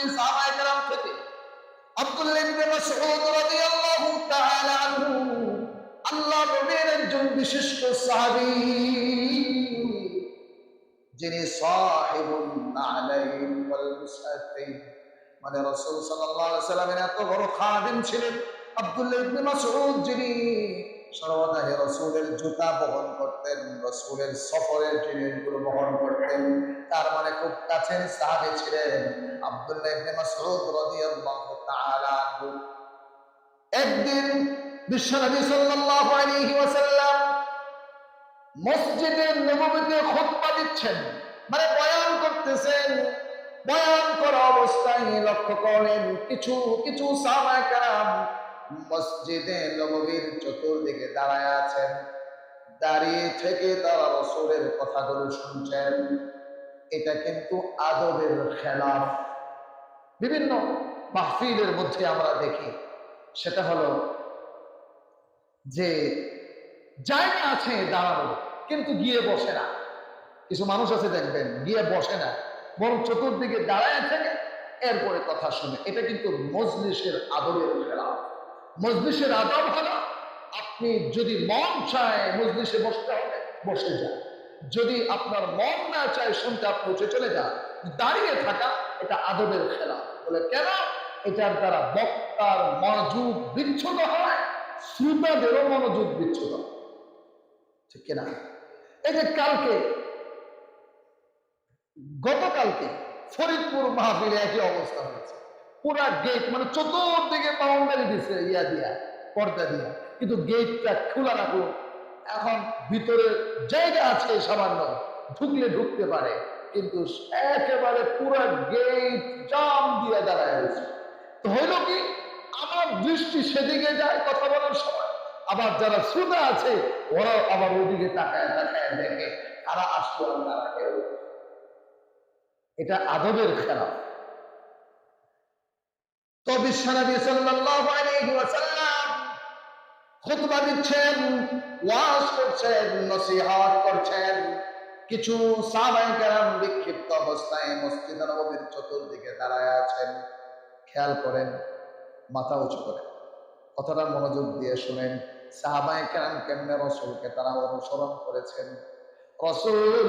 শুনি সাহাবায়ে কেরাম থেকে। আব্দুল্লাহ ইবনে মাসউদ রাদিয়াল্লাহু তাআলা আনহু, আল্লাহ নবীর একজন বিশিষ্ট সাহাবী, যিনি সাহিবুন নালাইন ওয়াল মুসাফির মানে রাসূল সাল্লাল্লাহু আলাইহি সাল্লামের এত বড় খাদিম ছিলেন। আব্দুল্লাহ ইবনে মাসউদ যিনি সর্বদা রসুলের জুতা বহন করতেন, রসুলের সফরের জিনিসগুলো বহন করতেন। তার মানে খুব কাছের সাহাবে ছিলেন আব্দুল্লাহ একদিন বিশ্বনবী মানে করতেছেন। করা অবস্থায় লক্ষ্য করেন কিছু কিছু মসজিদে নববীর চতুর্দিকে দাঁড়ায় আছেন। দাঁড়িয়ে থেকে তারা রসুলের কথাগুলো শুনছেন। এটা কিন্তু আদবের খেলাফ। বিভিন্ন মাহফিলের মধ্যে আমরা দেখি, সেটা হলো যে জায়গা আছে দাঁড়ানো, কিন্তু গিয়ে বসে না। কিছু মানুষ আছে দেখবেন, গিয়ে বসে না। বরং চতুর্দিকে দাঁড়ায় থেকে এরপরে কথা শুনে। এটা কিন্তু মজলিসের আদবের খেলাফ। মজলিসের আদব হলো আপনি যদি মন চায় মজলিসে বসতে হবে বসে যান। যদি আপনার মন না চায় শুনতে, আপনি উঠে চলে যান। দাঁড়িয়ে থাকা, এটা আদবের খেলা। বলে, কেন? এটার দ্বারা বক্তার মনোযোগ বিচ্ছুত হয়, শ্রোতাদেরও মনোযোগ বিচ্ছুত ঠিক কিনা? এই যে কালকে, গতকালকে ফরিদপুর মাহফিলে একই অবস্থা হয়েছে। পুরা গেট মানে চতুর্দিকে বাউন্ডারি দিছে, ইয়া দিয়া, পর্দা দিয়া। কিন্তু গেটটা খোলা রাখল। এখন ভিতরে জায়গা আছে সামান্য, ঢুকলে ঢুকতে পারে, কিন্তু একেবারে পুরা গেট জাম দিয়ে দাঁড়ায় রয়েছে। তো হইল কি, আমার দৃষ্টি সেদিকে যায়, কথা বলার সময়। আবার যারা শ্রোতা আছে, ওরাও আবার ওদিকে তাকায় তাকায় দেখে তারা আসলো আমরা এটা আদবের খেলা। তো বিশ্বনবী সাল্লাল্লাহু আলাইহি ওয়াসাল্লাম খুতবা দিচ্ছেন করছেন করছেন। কিছু সাহাবায়ে বিক্ষিপ্ত অবস্থায় মসজিদ চতুর্দিকে দাঁড়ায় আছেন। খেয়াল করেন, মাথা উঁচু করেন কথাটা মনোযোগ দিয়ে শুনেন। সাহাবায়ে কেরাম কেমনে রসুলকে তারা অনুসরণ করেছেন? রসুল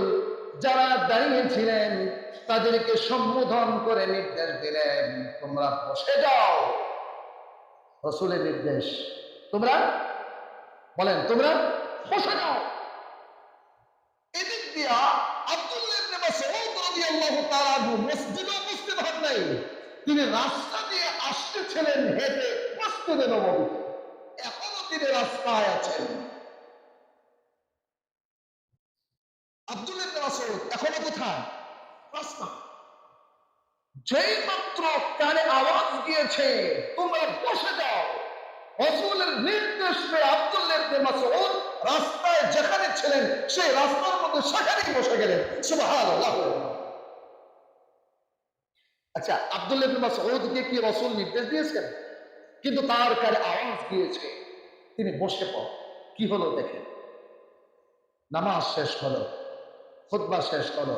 যারা দাঁড়িয়েছিলেন তাদেরকে সম্বোধন করে নির্দেশ দিলেন, তোমরা বসে যাও। রসুলের নির্দেশ। তোমরা? বলেন, তোমরা বসে যাও। এদিক দিয়া তিনি রাস্তা দিয়ে আসতেছিলেন হেঁটে মসজিদে নববীতে এখনও তিনি রাস্তায় আছেন। আব্দুল্লাহ ইবনে এখনও কোথায়? যেই মাত্র কানে আওয়াজ গিয়েছে তোমরা বসে যাও। রসুলের নির্দেশ পেয়ে আব্দুল্লাহ মাসউদ রাস্তায় যেখানে ছিলেন সেই রাস্তার মধ্যে সেখানেই বসে গেলেন। সুবহানাল্লাহ। আচ্ছা আব্দুল্লাহ ইবনে মাসউদকে কি রসুল নির্দেশ দিয়েছেন? কিন্তু তার কানে আওয়াজ দিয়েছে তিনি বসে পড় কি হলো দেখেন? নামাজ শেষ হলো। খুতবা শেষ হলো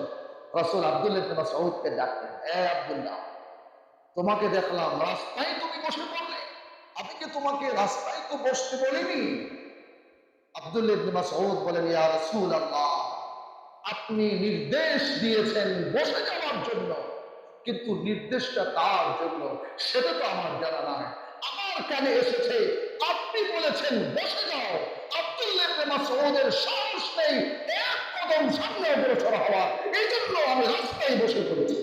রসুল আব্দুল্লাহ মাসউদকে ডাকলেন, এ আব্দুল্লাহ, তোমাকে দেখলাম, রাস্তায় তুমি বসে পড়লে। আমি কি তোমাকে রাস্তায় তো বসতে বলিনি? আব্দুল্লাহ বলেন, ইয়া রাসূলুল্লাহ, আপনি নির্দেশ দিয়েছেন বসে যাওয়ার জন্য। কিন্তু নির্দেশটা তার জন্য? সেটা তো আমার জানা নাই। আমার কানে এসেছে? আপনি বলেছেন, বসে যাও। আব্দুল্লাহ মাসউদের সাহস নেই একদম সামনে অগ্রসর হওয়া। এই জন্য আমি রাস্তায় বসে পড়েছি